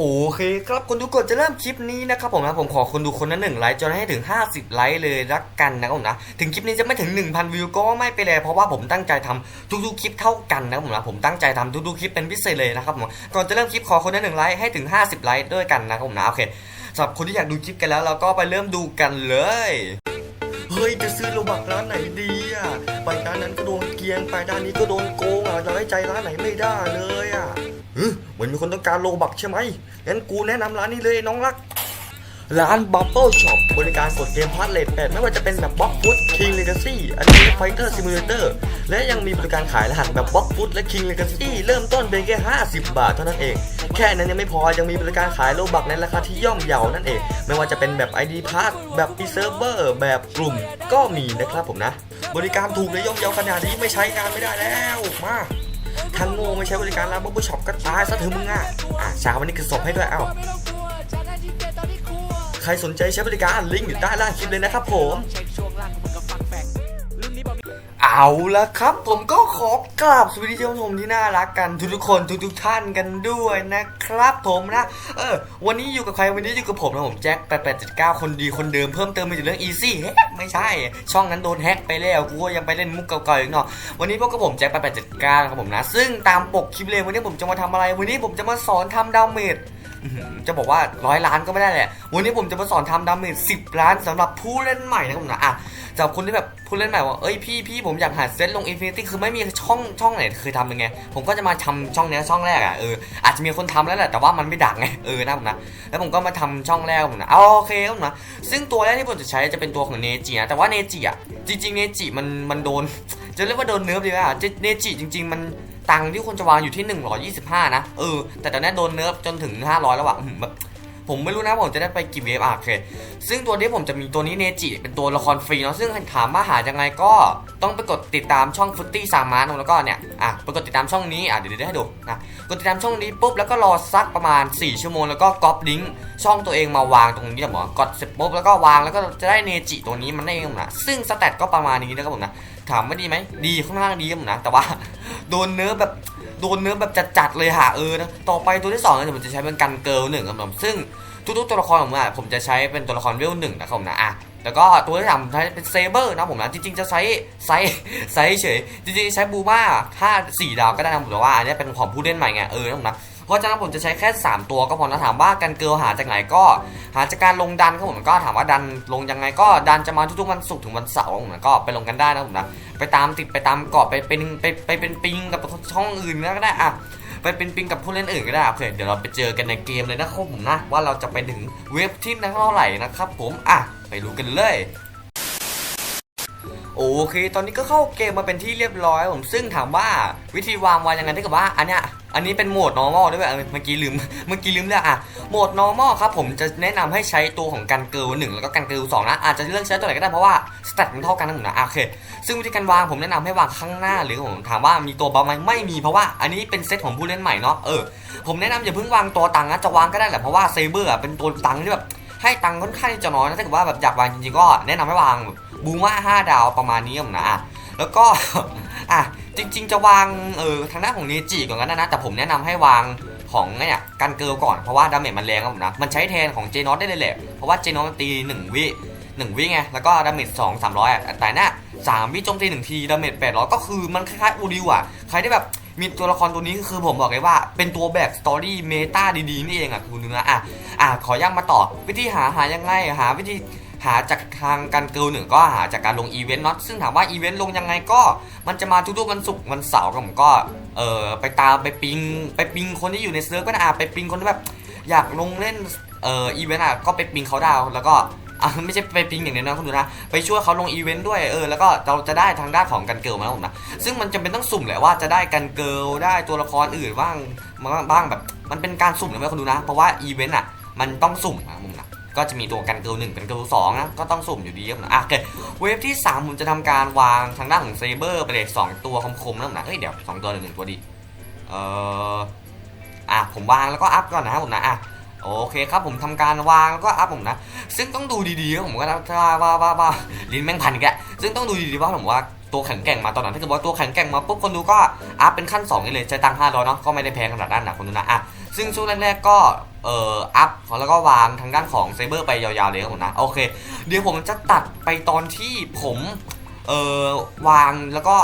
โอเคครับคนดูกดจะเริ่มคลิปนี้นะครับผมนะผมขอคนดูคนละหนึ่งไลค์จนให้ถึง 50 ไลค์เลยละกันนะครับผมนะถึงคลิปนี้จะไม่ถึง 1,000 วิวก็ไม่ไปนเลยเพราะว่าผมตั้งใจทำทุกๆคลิปเท่ากันนะครับผมนะผมตั้งใจทำทุกๆคลิปเป็นพิเศษเลยนะครับผมก่อนจะเริ่มคลิปขอคนละหนึ่งไลค์ให้ถึง 50 ไลค์ด้วยกันนะครับผมนะโอเคสำหรับคนที่อยากดูคลิปกันแล้วเราก็ไปเริ่มดูกันเลยเฮ้ยจะซื้อโลบักร้านไหนดีอะไปร้านนั้นก็โดนเกรียงไปด้านนี้ก็โดนโกงอะเราไว้ใจร้านไหนไม่ได้เลยอะ เหมือนมีคนต้องการโลบักใช่ไหมงั้นกูแนะนำร้านนี้เลยน้องรัก ร้าน Bubble Shop บริการกดเกมพาร์ทเลทแปดไม่ว่าจะเป็นแบบบล็อกฟุต King Legacy อันนี้ Fighter Simulator และยังมีบริการขายรหัสแบบบล็อกฟุตและ King Legacy เริ่มต้นเพียงแค่ 50 บาทเท่านั้นเอง แค่นั้นยังไม่พอยังมีบริการขายโลบักในราคาที่ย่อมเยานั่นเอง ไม่ว่าจะเป็นแบบ ID Pass แบบปีเซิร์ฟเวอร์แบบกลุ่มก็มีนะครับผมนะ บริการถูกและย่อมเยาขนาดนี้ไม่ใช้งานไม่ได้แล้วมา ทาโง่ไม่ใช้บริการร้าน Bubble Shop ก็ตายซะเถอะมึงอะอะเช้าวันนี้คือศพให้ด้วยเอ้าใครสนใจใช้บริการลิงก์อยู่ใต้ล่างคลิปเลยนะครับผม เอาละครับ ผมก็ขอกราบสวัสดีท่านผู้ชมที่น่ารักกันทุกๆคนทุกๆท่านกันด้วยนะครับ ผมนะเออวันนี้อยู่กับใครวันนี้อยู่กับผมนะผมแจ็ค8879คนดีคนเดิมเพิ่มเติมมาจากเรื่อง Easy เฮ้ไม่ใช่ ช่องนั้นโดนแฮ็กไปแล้วกูก็ยังไปเล่นมุกเก่าๆอีกเนาะวันนี้พวกกับผมแจ็ค8879นะครับผมนะซึ่งตามปกคลิปเลยวันนี้ผมจะมาทำอะไร วันนี้ผมจะมาสอนทำดาเมจ จะบอกว่าร้อยล้านก็ไม่ได้แหละ วันนี้ผมจะมาสอนทำดาเมจสิบล้านสำหรับผู้เล่นใหม่นะครับผมนะอะสำหรับคนที่แบบผู้เล่นใหม่ว่าเอ้ยพี่พี่ผมอยากหาเซตลงอินฟินิตี้คือไม่มีช่องช่องไหนเคยทำยังไง ผมก็จะมาทำช่องนี้ช่องแรกอะเอออาจจะมีคนทำแล้วแหละแต่ว่ามันไม่ดังไงเออนะผมนะแล้วผมก็มาทำช่องแรกผมนะเอาโอเคครับผมนะซึ่งตัวแรกที่ผมจะใช้จะเป็นตัวของเนจินะแต่ว่าเนจิอะจริงๆเนจิมันมันโดน จะเรียกว่าโดนเนิร์ฟดีไหมอะเนจิจริง ๆ มันตังที่ควรจะวางอยู่ที่ 125 นะ เออ แต่ตอนนี้โดนเนิร์ฟจนถึง 500 แล้วอะอื้อหือแบบ ผมไม่รู้นะผมจะได้ไปกี่เวฟอะโอเคซึ่งตัวนี้ผมจะมีตัวนี้เนจิเป็นตัวละครฟรีเนาะซึ่งถามว่าหายังไงก็ต้องไปกดติดตามช่องฟุตตี้สามาร์แล้วก็เนี่ยอะไปกดติดตามช่องนี้อะเดี๋ยวเดี๋ยวให้ดูนะกดติดตามช่องนี้ปุ๊บแล้วก็รอสักประมาณ 4 ชั่วโมงแล้วก็ก๊อปลิงก์ช่องตัวเองมาวางตรงนี้นะหมอกดเสร็จปุ๊บแล้วก็วางแล้วก็จะได้เนจิตัวนี้มันได้เองนะซึ่งสแตทก็ประมาณนี้นะครับผมนะถามว่าดีไหมดีค่อนข้างดีครับผมนะแต่ว่าโดนเนื้อแบบ โดนเนื้อแบบจัดๆเลยฮะเออนะต่อไปตัวที่สองเนี่ยผมจะใช้เป็นกันเกิลหนึ่งครับผมซึ่งทุกๆตัวละครของผมอะผมจะใช้เป็นตัวละครเวลหนึ่งนะครับผมนะอะ แล้วก็ตัวที่สามใช้เป็นเซเบอร์นะผมนะจริงๆจะใช้ไซส์ไซส์เฉยจริงๆใช้บูมาห้าสี่ดาวก็ได้นะผมแต่ว่าอันนี้เป็นของผู้เล่นใหม่ไงเออนะผมนะเพราะฉะนั้นผมจะใช้แค่ 3 ตัวก็พอนะถามว่ากันเกิลหาจากไหนก็หาจากการลงดันครับผมก็ถามว่าดันลงยังไงก็ดันจะมาทุกๆวันศุกร์ถึงวันเสาร์ผมนะก็ไปลงกันได้นะผมนะไปตามติดไปตามเกาะไปเป็นไปไปเป็นปิงกับช่องอื่นก็ได้อะไปเป็นปิงกับผู้เล่นอื่นก็ได้โอเคเดี๋ยวเราไปเจอกันในเกมเลยนะครับผมนะว่าเราจะไปถึงเว็บที่เท่าไหร่นะครับผมอะ ไปดูกันเลยโอเค ตอนนี้ก็เข้าเกมมาเป็นที่เรียบร้อยผมซึ่งถามว่าวิธีวางวางยังไงถ้ากิดว่าอันเนี้ยอันนี้เป็นโหมด normal ด้วยเออเมื่อกี้ลืมเมื่อกี้ลืมเลือกอะโหมด normal ครับผมจะแนะนำให้ใช้ตัวของกันเกิลหนึ่งแล้วก็กันเกิลสองนะอาจจะเลือกใช้ตัวไหนก็ได้เพราะว่าสเตตมันเท่ากันนะผมนะอะโอเคซึ่งวิธีการวางผมแนะนำให้วางข้างหน้าหรือผมถามว่ามีตัวบัฟไหมไม่มีเพราะว่าอันนี้เป็นเซตของผู้เล่นใหม่เนาะเออผมแนะนำอย่าเพิ่งวางตัวตังนะจะวางก็ได้แหละเพราะว่าเซเบอร์เป็นตัวตังที่แบบ ให้ตังค์ค่อนข้างจะน้อยนะถ้าเกิดว่าแบบอยากวางจริงๆก็แนะนำให้วางบูม่าห้าดาวประมาณนี้ผมนะอะแล้วก็อะจริง ๆ จะวางเออทางด้านของเนจิก่อนก็ได้นะแต่ผมแนะนำให้วางของเนี่ยกันเกิลก่อนเพราะว่าดาเมจมันแรงครับผมนะมันใช้แทนของเจนอสได้เลยแหละเพราะว่าเจนอสมันตีหนึ่งวิหนึ่งวิไง แล้วก็ดาเมจสองสามร้อยอะแต่เนี่ยสามวิโจมตีหนึ่งที ดาเมจแปดร้อยก็คือมันคล้ายๆอูริวอะ ใครที่แบบ มีตัวละครตัวนี้คือผมบอกเลยว่า เป็นตัวแบกสตอรี่เมตาดีๆนี่เองอะคุณเนื้ออะอะขอย่างมาต่อ วิธีหาหายังไงหาวิธีหาจากทางการเกิลหนึ่งก็หาจากการลงอีเวนต์เนาะซึ่งถามว่าอีเวนต์ลงยังไงก็ มันจะมาทุกๆวันศุกร์วันเสาร์ผมก็เออไปตามไปปิงไปปิงคนที่อยู่ในเซิร์ฟก็ได้อะไปปิงคนที่แบบอยากลงเล่นเอ่ออีเวนต์อะก็ไปปิงเขาดาวแล้วก็ อะไม่ใช่ไปปิงอย่างเดียวนะคุณดูนะไปช่วยเขาลงอีเวนต์ด้วยเออแล้วก็เราจะได้ทางด้านของกันเกิลมาแล้วผมนะซึ่งมันจำเป็นต้องสุ่มแหละว่าจะได้กันเกิลได้ตัวละครอื่นบ้างบ้างบ้างแบบ มันเป็นการสุ่มนะไม่คุณดูนะ เพราะว่าอีเวนต์อะมันต้องสุ่มนะผมนะก็จะมีตัวกันเกิลหนึ่งกันเกิลสองนะก็ต้องสุ่มอยู่ดีครับนะอะโอเคเวฟที่3ผมจะทำการวางทางด้านของเซเบอร์ไปเลยสองตัวคมๆนะผมนะเฮ้ยเดี๋ยวสองตัวหรือหนึ่งตัวดีเอ่ออะผมวางแล้วก็อัพก่อนนะครับผมนะอะ โอเคครับผมทำการวางแล้วก็อัพผมนะ ซึ่งต้องดูดีๆครับผมก็ถ้าว่าว่าว่าว่าลิ้นแม่งพันอีกซึ่งต้องดูดีๆว่าผมว่าตัวแข็งแกร่งมาตอนนั้นถ้าเกิดว่าตัวแข็งแกร่งมาปุ๊บคนดูก็อัพเป็นขั้น2นี่เลยใช้ตังค์500เนาะก็ไม่ได้แพงขนาดนั้นนะคนดูนะอะซึ่งช่วงแรกๆก็เอ่ออัพแล้วก็วางทางด้านของไซเบอร์ไปยาวๆเลยครับผมนะโอเค เดี๋ยวผมจะตัดไปตอนที่ผมเอ่อวางแล้วก็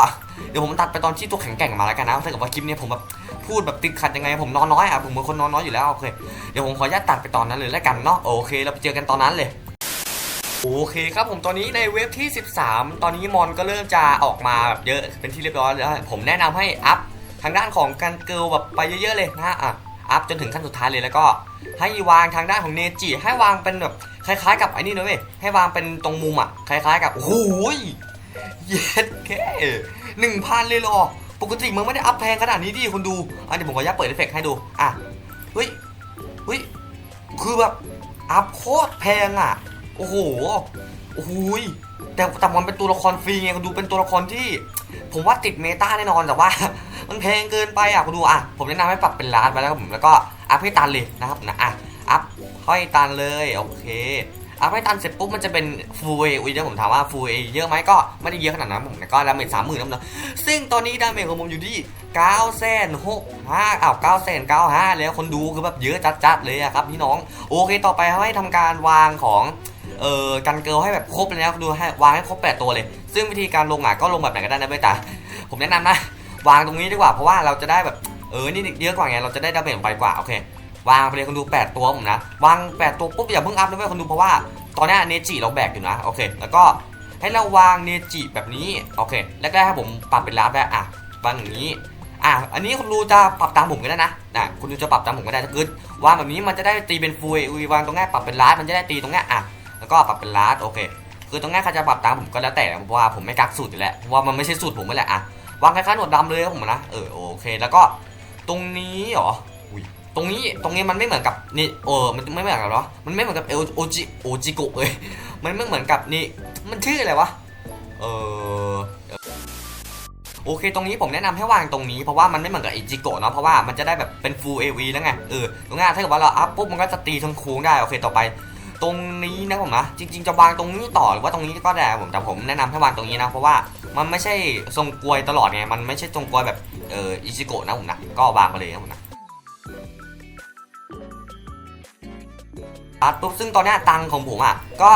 เดี๋ยวผมตัดไปตอนที่ตัวแข็งแกร่งมาแล้วกันนะถ้าเกิดว่าคลิปเนี้ยผมแบบ พูดแบบติดขัดยังไงผมนอนน้อยอะผมเป็นคนนอนน้อยอยู่แล้วโอเคเดี๋ยวผมขออนุญาตตัดไปตอนนั้นเลยแล้วกันเนาะโอเค เราไปเจอกันตอนนั้นเลยโอเคครับผมตอนนี้ในเว็บที่ 13 ตอนนี้มอนก็เริ่มจะออกมาแบบเยอะเป็นที่เรียบร้อยแล้วผมแนะนำให้อัพทางด้านของการเกิลแบบไปเยอะๆเลยนะอะอัพจนถึงขั้นสุดท้ายเลยแล้วก็ให้วางทางด้านของเนจิให้วางเป็นแบบคล้ายๆ กับไอ้นี่นะเว้ยให้วางเป็นตรงมุมอะคล้าย ๆ กับโอ้ยเย็ดแค่หนึ่งพันเลยหรอ ปกติมึงไม่ได้อัพแพงขนาดนี้ดิคุณดูอะเดี๋ยวผมขออนุญาตเปิดเอฟเฟกต์ให้ดูอะเฮ้ยเฮ้ยคือแบบอัพโคตรแพงอะ โอ้โหโอ้โหยแต่แต่มันเป็นตัวละครฟรีไงคุณดูเป็นตัวละครที่ ผมว่าติดเมตาแน่นอนแต่ว่า มันแพงเกินไปอะคุณดูอะผมแนะนำให้ปรับเป็นล้านไปแล้วผมแล้วก็อัพให้ตันเลยนะครับนะอะอัพให้ตันเลยโอเค อัพให้ตันเสร็จปุ๊บมันจะเป็นฟูเออุ้ยเดี๋ยวผมถามว่าฟูเอเยอะไหมก็ไม่ได้เยอะขนาดนั้นผมแต่ก็ดาเมจสามหมื่นแล้วนะซึ่งตอนนี้ดาเมจของผมอยู่ที่เก้าแสนหกห้าอ้าวเก้าแสนเก้าห้าแล้วคนดูคือแบบเยอะจัดๆเลยอะครับพี่น้องโอเคต่อไปให้ทำการวางของเออกันเกิลให้แบบครบเลยนะดูให้วางให้ครบ8ตัวเลย ซึ่งวิธีการลงอะก็ลงแบบไหนก็ได้นะเว้ยแต่ผมแนะนำนะ วางตรงนี้ดีกว่าเพราะว่าเราจะได้แบบเออนี่เยอะกว่าไงเราจะได้ดาเมจไปกว่าโอเค วางไปเลยคนดู 8 ตัวผมนะ วาง 8 ตัวปุ๊บอย่าเพิ่งอัพนะเว้ยคนดูเพราะว่าตอนนี้เนจิเราแบกอยู่นะโอเค แล้วก็ให้เราวางเนจิแบบนี้โอเคแรกๆให้ผมปรับเป็นลาฟแล้วอะวางอย่างนี้อะอันนี้คุณดูจะปรับตามผมก็ได้นะนะคุณดูจะปรับตามผมก็ได้ถ้าเกิดวางแบบนี้มันจะได้ตีเป็นฟูเอวีวางตรงนี้ปรับเป็นลาฟมันจะได้ตีตรงนี้อะแล้วก็ปรับเป็นลาสโอเค คือตรงนี้ใครจะปรับตามผมก็แล้วแต่เพราะว่าผมไม่กักสูตรอยู่แล้วว่ามันไม่ใช่สูตรผมไม่แหละอะวางคล้ายๆหนวดดำเลยครับผมนะเออโอเค แล้วก็ตรงนี้หรอ ตรงนี้ตรงนี้มันไม่เหมือนกับนี่เออมันไม่เหมือนกับเหรอมันไม่เหมือนกับเอโอจิโอจิโกะเลยมันไม่เหมือนกับนี่มันชื่ออะไรวะเออโอเค ตรงนี้ผมแนะนำให้วางตรงนี้เพราะว่ามันไม่เหมือนกับอิจิโกะเนาะเพราะว่ามันจะได้แบบเป็น full AV แล้วไงเออตรงนี้ถ้าเกิดว่าเราอัพปุ๊บมันก็จะตีทั้งค้งได้โอเคต่อไป ตรงนี้นะผมนะจริง ๆ จะวางตรงนี้ต่อหรือว่าตรงนี้ก็ได้ผมแต่ผมแนะนำให้วางตรงนี้นะเพราะว่ามันไม่ใช่ทรงกลวยตลอดไงมันไม่ใช่ทรงกลวยแบบเอออิชิโกะนะผมนะก็วางไปเลยนะผมนะ อะปุ๊บซึ่งตอนนี้ตังของผมอะก็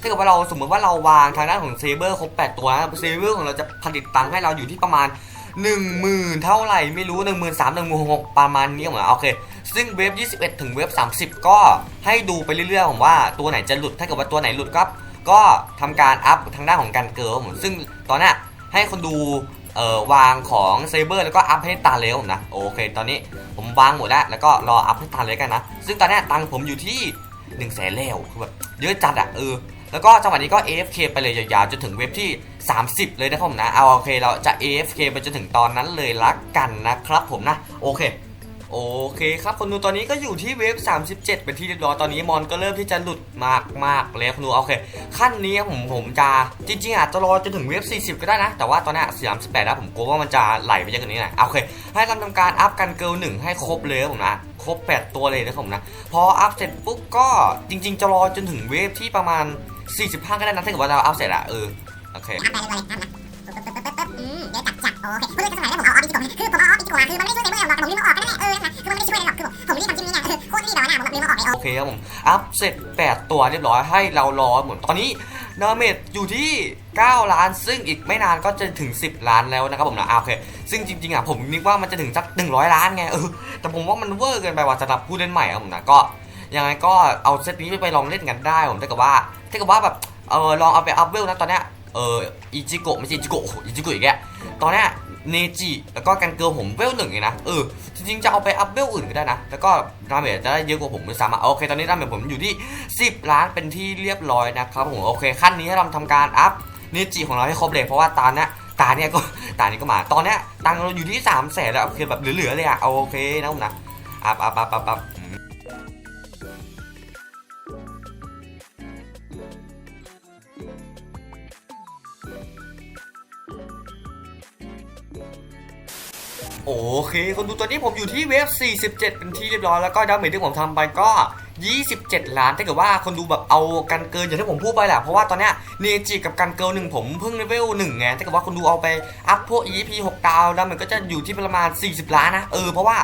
ถ้าเกิดว่าเราสมมติว่าเราวางทางด้านของเซเบอร์ครบ8ตัวนะเซเบอร์ของเราจะผลิตตังให้เราอยู่ที่ประมาณ1 0,000 เท่าไหร่ไม่รู้ 1 3 0 0 0 1 6 0 0ประมาณนี้ผมนะโอเค ซึ่งเว็บ 21 ถึงเว็บ 30 ก็ให้ดูไปเรื่อยๆผมว่าตัวไหนจะหลุดถ้าเกิดว่าตัวไหนหลุดก็ก็ทำการอัพทางด้านของการเกิร์ลผมซึ่งตอนนี้ให้คนดูเอ่อวางของเซเบอร์แล้วก็อัพให้ตาเร็วนะโอเค ตอนนี้ผมวางหมดแล้วแล้วก็รออัพให้ตาเลยกันนะ ซึ่งตอนนี้ตังผมอยู่ที่ 1นึ่งแสนแล้วคือแบบเยอะจัดอะเออแล้วก็จังหวะนี้ก็ AFK ไปเลยยาวๆจนถึงเว็บที่ 30 เลยนะครับผมนะเอาโอเคเราจะ AFK ไปจนถึงตอนนั้นเลยละกันนะครับผมนะโอเค โอเคครับคนดูตอนนี้ก็อยู่ที่เว็บ37 เป็นที่เรียบร้อยตอนนี้มอนก็เริ่มที่จะหลุดมากมากแล้วคนดูโอเค ขั้นนี้ผมผมจะจริงๆอาจจะรอจนถึงเว็บ40 ก็ได้นะ แต่ว่าตอนนี้38แล้วผมกลัวว่ามันจะไหลไปเยอะกว่านี้นะโอเค ให้ทำทำการอัพกันเกิลหนึ่งให้ครบเลยผมนะครบ 8 ตัวเลยนะผมนะ พออัพเสร็จปุ๊บก็จริง ๆ จะรอจนถึงเวฟที่ประมาณ 45 ก็ได้นะถ้าเกิดว่าเราอัพเสร็จอะเออโอเคอัพไปเลยอัพนะอืมเดี๋ยวจับจับโอเคเพื่อนจะสมัยได้ผมเอาออฟอิจิโกะคือผมเอาออฟอิจิโกะคือมันไม่ได้ช่วยในเมื่อหรอกแต่ผมลืมเอาออกก็ได้ คือมันไม่ช่วยอะไรหรอกคือผมผมรีบทำชิ้นนี้ไงคือโคตรรีบแล้วนะผมแบบลืมเอาออกไปเออโอเคครับผม อัพเสร็จ 8 ตัวเรียบร้อยให้เรารอหมดตอนนี้ดาเมจอยู่ที่ 9 ล้าน ซึ่งอีกไม่นานก็จะถึง 10 ล้านแล้วนะครับผมนะอะโอเค ซึ่งจริงๆอะผมนึกว่ามันจะถึงสัก 100 ล้านไงเออแต่ผมว่ามันเวอร์เกินไปว่าสำหรับผู้เล่นใหม่ครับผมนะก็ยังไงก็เอาเซตนี้ไปลองเล่นกันได้ผมถ้าเกิดว่าถ้าเกิดว่าแบบเออลองเอาไปอัพเวลนะตอนเนี้ยเอออิจิโกะไม่ใช่อิจิโกะอิจิโกะอีกแกตอนเนี้ย เนจิแล้วก็กันเกิลผมเวลหนึ่งเองนะเออจริงๆจะเอาไปอัพเวลอื่นก็ได้นะ แล้วก็ดาเมจจะได้เยอะกว่าผมด้วยซ้ำอะโอเคตอนนี้ดาเมจผมอยู่ที่ 10 ล้านเป็นที่เรียบร้อยนะครับผมโอเคขั้นนี้ให้เราทำการอัพเนจิของเราให้ครบเลยเพราะว่าตาเนี้ยตาเนี้ยก็ตานี้ก็มาตอนเนี้ยตังเราอยู่ที่3ามแสนแล้วโอเคแบบเหลือๆเลยอะเอาโอเคนะผมนะอัพอัพอัพอัพ โอเค คนดูตอนนี้ผมอยู่ที่เวฟ47 เป็นที่เรียบร้อยแล้วก็ดาเมจที่ผมทำไปก็ 27 ล้านถ้าเกิดว่าคนดูแบบเอากันเกินอย่างที่ผมพูดไปแหละเพราะว่าตอนเนี้ยเนจิกับกันเกิลหนึ่งผมเพิ่งเลเวลหนึ่งไงถ้าเกิดว่าคนดูเอาไปอัพพวก EP 6ดาวแล้วมันก็จะอยู่ที่ประมาณ 40 ล้านนะเออเพราะว่า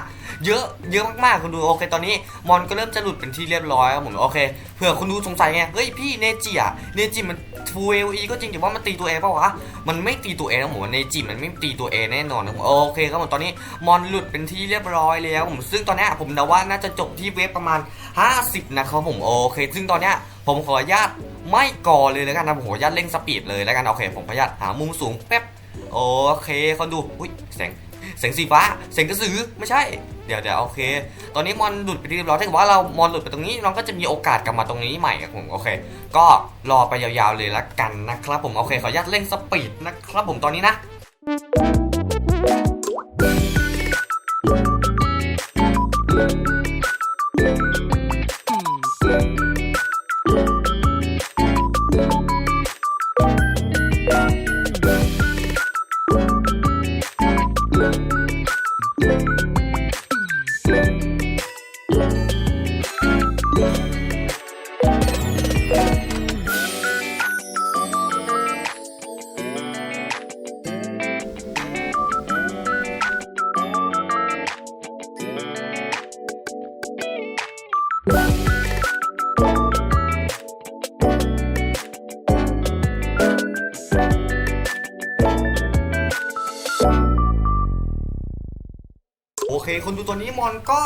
เยอะเยอะมากๆคนดูโอเค ตอนนี้มอนก็เริ่มจะหลุดเป็นที่เรียบร้อยผมโอเคเผื่อคนดูสงสัยไงเฮ้ยพี่เนจิอะเนจิมันฟูเอลีก็จริงแต่ว่ามันตีตัวเองป่าวะมันไม่ตีตัวเองนะผมเนจิมันไม่ตีตัวเองแน่นอนนะผมโอเคครับผมตอนนี้มอนหลุดเป็นที่เรียบร้อยแล้วผมซึ่งตอนนี้ผมเดาว่าน่าจะจบที่เวฟประมาณ50 นะครับผมโอเค ซึ่งตอนเนี้ยผมขออนุญาตไม่ก่อเลยแล้วกันนะผมขออนุญาตเร่งสปีดเลยแล้วกันโอเค ผมขออนุญาตหามุมสูงแป๊บโอเคคนดูอุ้ยแสงแสงสีฟ้าแสงกระสือไม่ใช่ เดี๋ยวเดี๋ยวโอเค ตอนนี้มอนหลุดไปที่เรียบร้อยถ้าเกิดว่าเรามอนหลุดไปตรงนี้น้องก็จะมีโอกาสกลับมาตรงนี้ใหม่ครับผมโอเค ก็รอไปยาวๆเลยละกันนะครับผมโอเคขออนุญาตเร่งสปีดนะครับผมตอนนี้นะ เคคนดูตัวนี้มอนก็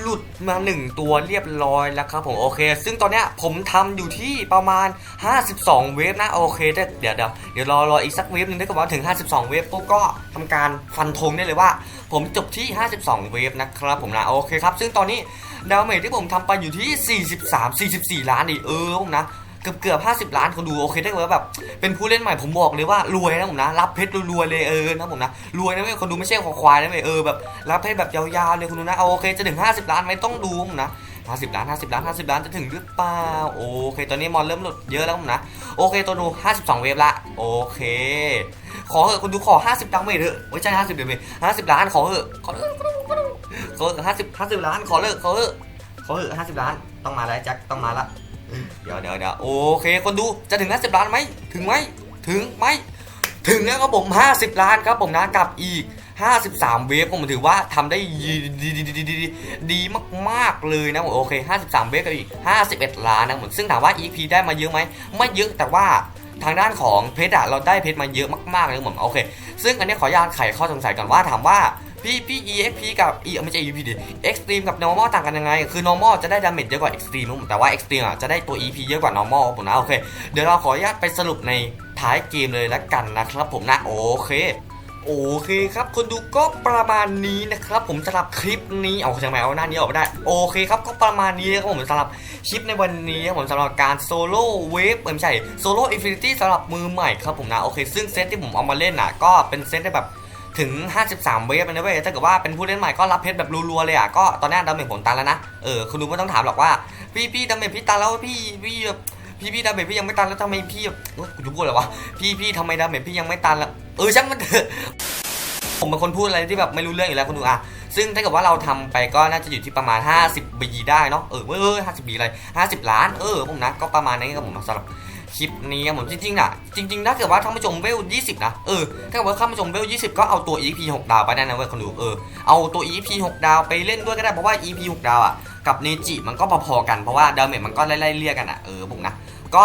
หลุดมาหนึ่งตัวเรียบร้อยแล้วครับผมโอเค ซึ่งตอนเนี้ยผมทำอยู่ที่ประมาณ 52 เวฟนะโอเคเดี๋ยวเดี๋ยวเดี๋ยวรอรออีกสักเวฟหนึ่งถ้าเกิดว่าถึง 52 เวฟปุ๊บก็ทำการฟันธงได้เลยว่า ผมจบที่ 52 เวฟนะครับผมนะโอเคครับ ซึ่งตอนนี้ดาวเมจที่ผมทำไปอยู่ที่ 43 44 ล้านดิเออผมนะ เกือบเกือบห้าสิบล้านคนดูโอเคได้เลยแบบเป็นผู้เล่นใหม่ผมบอกเลยว่ารวยนะผมนะรับเพชรรวยเลยเออนะผมนะรวยนะไม่คนดูไม่ใช่ควายนะไม่เออแบบรับเพชรแบบยาวๆเลยคุณดูนะเอาโอเคจะถึง 50 ล้านไหมต้องดูผมนะ50 ล้าน 50 ล้าน 50 ล้านจะถึงหรือเปล่าโอเค ตอนนี้มอนเริ่มหลุดเยอะแล้วผมนะโอเคตัวดู 52 เวฟละโอเค ขอเถอะคนดูขอ 50ดังไม่เถอะไม่ใช่50เดี๋ยวไป50 ล้านขอเถอะขอเถอะขอเถอะ50 50 ล้านขอเลิกขอเถอะขอเถอะ50 ล้านต้องมาแล้วแจ็คต้องมาละ เดี๋ยวเดี๋ยวเดี๋ยวโอเค คนดูจะถึง50ล้านไหมถึงไหมถึงไหมถึงแล้วครับผม 50 ล้านครับผมนะกับอีก 53 เวฟผมถือว่าทำได้ดีดีดีดีดีดีมากๆเลยนะผมโอเค 53 เวฟกับอีก 51 ล้านนะผมซึ่งถามว่า EP ได้มาเยอะไหมไม่เยอะแต่ว่าทางด้านของเพชรอะเราได้เพชรมาเยอะมากๆเลยผมโอเค ซึ่งอันนี้ขออนุญาตไขข้อสงสัยก่อนว่าถามว่า พี่พี่ EXP กับ E ไม่ใช่ EP ดิ Extreme กับ Normal ต่างกันยังไง คือ Normal จะได้ดาเมจเยอะกว่า Extreme ผมแต่ว่า Extreme อะจะได้ตัว EP เยอะกว่า Normal ผมนะโอเค เดี๋ยวเราขออนุญาตไปสรุปในท้ายเกมเลยละกันนะครับผมนะ โอเคโอเคครับ คนดูก็ประมาณนี้นะครับ ผมสำหรับคลิปนี้เอาใช่ไหมเอาหน้านี้ออกไม่ได้ โอเคครับก็ประมาณนี้ครับผมสำหรับคลิปในวันนี้ครับผมสำหรับการโซโล่เวฟไม่ใช่โซโล่อินฟินิตี้สำหรับมือใหม่ครับผมนะโอเค ซึ่งเซตที่ผมเอามาเล่นน่ะก็เป็นเซตที่แบบ ถึง 53 เวฟเลยนะเว้ยถ้าเกิดว่าเป็นผู้เล่นใหม่ก็รับเพชรแบบรัวๆเลยอะก็ตอนนี้ดาเมจผมตันแล้วนะเออคุณดูไม่ต้องถามหรอกว่าพี่พี่ดาเมจพี่ตันแล้วพี่พี่แบบพี่พี่ดาเมจพี่ยังไม่ตันแล้วทำไมพี่แบบโอ๊ยกูจะพูดอะไรวะพี่พี่ทำไมดาเมจพี่ยังไม่ตันละเออช่างมันเถอะผมเป็นคนพูดอะไรที่แบบไม่รู้เรื่องอยู่แล้วคุณดูอะซึ่งถ้าเกิดว่าเราทำไปก็น่าจะอยู่ที่ประมาณ 50บีได้เนาะเออเออ50บีอะไร50ล้านเออผมนะก็ประมาณนี้ครับผมสำหรับ คลิปนี้ครับผมจริงๆน่ะจริงๆถ้าเกิดว่าท่านผู้ชมเวล 20 นะเออถ้าเกิดว่าท่านผู้ชมเวล 20 ก็เอาตัว EP 6 ดาวไปได้นะเว้ยคนดูเออเอาตัว EP 6 ดาวไปเล่นด้วยก็ได้เพราะว่า EP 6 ดาวอะกับเนจิมันก็พอๆกันเพราะว่าดาเมจมันก็ไล่ๆเลี่ยกันอะเออผมนะก็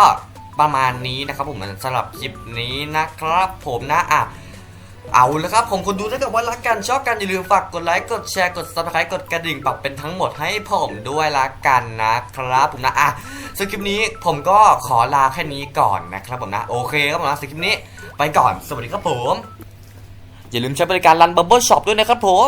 ประมาณนี้นะครับผมสำหรับคลิปนี้นะครับผมนะอะ เอาละครับผมคนดูถ้าเกิดว่ารักกันชอบกันอย่าลืมฝากกดไลค์กดแชร์กด subscribe กดกระดิ่งปรับเป็นทั้งหมดให้ผมด้วยละกันนะครับผมนะอะสคริปนี้ผมก็ขอลาแค่นี้ก่อนนะครับผมนะโอเคครับผมนะสคริปนี้ไปก่อนสวัสดีครับผม อย่าลืมใช้บริการรันบับเบิลช็อปด้วยนะครับผม